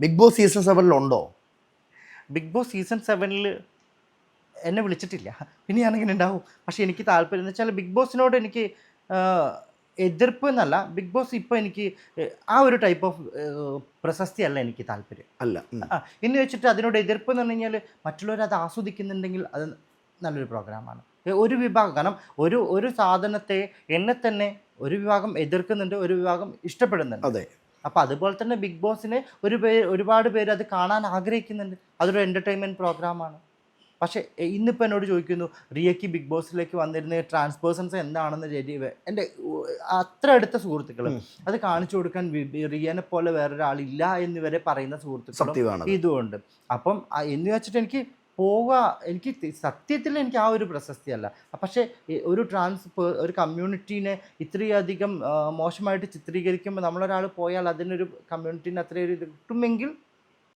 Big Boss season സെവനിലുണ്ടോ Bigg Boss season സെവനിൽ എന്നെ വിളിച്ചിട്ടില്ല. പിന്നെ ഞാനിങ്ങനെ ഉണ്ടാവും. പക്ഷേ എനിക്ക് താല്പര്യം എന്ന് വെച്ചാൽ ബിഗ് ബോസിനോട് എനിക്ക് എതിർപ്പ് എന്നല്ല. ബിഗ് ബോസ് ഇപ്പോൾ എനിക്ക് ആ ഒരു ടൈപ്പ് ഓഫ് പ്രശസ്തി അല്ല എനിക്ക് താല്പര്യം. അല്ല. എന്ന് വെച്ചിട്ട് അതിനോട് എതിർപ്പ് എന്ന് പറഞ്ഞു കഴിഞ്ഞാൽ മറ്റുള്ളവർ അത് ആസ്വദിക്കുന്നുണ്ടെങ്കിൽ അത് നല്ലൊരു പ്രോഗ്രാമാണ് ഒരു വിഭാഗം. കാരണം ഒരു ഒരു സാധനത്തെ എന്നെ തന്നെ ഒരു വിഭാഗം എതിർക്കുന്നുണ്ട് ഒരു വിഭാഗം ഇഷ്ടപ്പെടുന്നുണ്ട്. അതെ. അപ്പോൾ അതുപോലെ തന്നെ ബിഗ് ബോസിനെ ഒരു പേര് ഒരുപാട് പേര് അത് കാണാൻ ആഗ്രഹിക്കുന്നുണ്ട്. അതൊരു എന്റർടൈൻമെന്റ് പ്രോഗ്രാമാണ് പക്ഷേ ഇന്നിപ്പോൾ എന്നോട് ചോദിക്കുന്നു റിയയ്ക്ക് ബിഗ് ബോസിലേക്ക് വന്നിരുന്ന ട്രാൻസ്പേഴ്സൺസ് എന്താണെന്ന് രതി? എന്റെ അത്ര അടുത്ത സുഹൃത്തുക്കൾ അത് കാണിച്ചു കൊടുക്കാൻ റിയനെ പോലെ വേറൊരാളില്ല എന്ന് വരെ പറയുന്ന സുഹൃത്തുക്കളും ഇതുമുണ്ട്. അപ്പം എന്ന് വെച്ചിട്ട് എനിക്ക് പോവുക എനിക്ക് സത്യത്തിൽ എനിക്ക് ആ ഒരു പ്രശസ്തിയല്ല. പക്ഷേ ഒരു ട്രാൻസ് ഒരു കമ്മ്യൂണിറ്റീനെ ഇത്രയധികം മോശമായിട്ട് ചിത്രീകരിക്കുമ്പോൾ നമ്മളൊരാൾ പോയാൽ അതിനൊരു കമ്മ്യൂണിറ്റീനെ അത്രയൊരു ഇത് കിട്ടുമെങ്കിൽ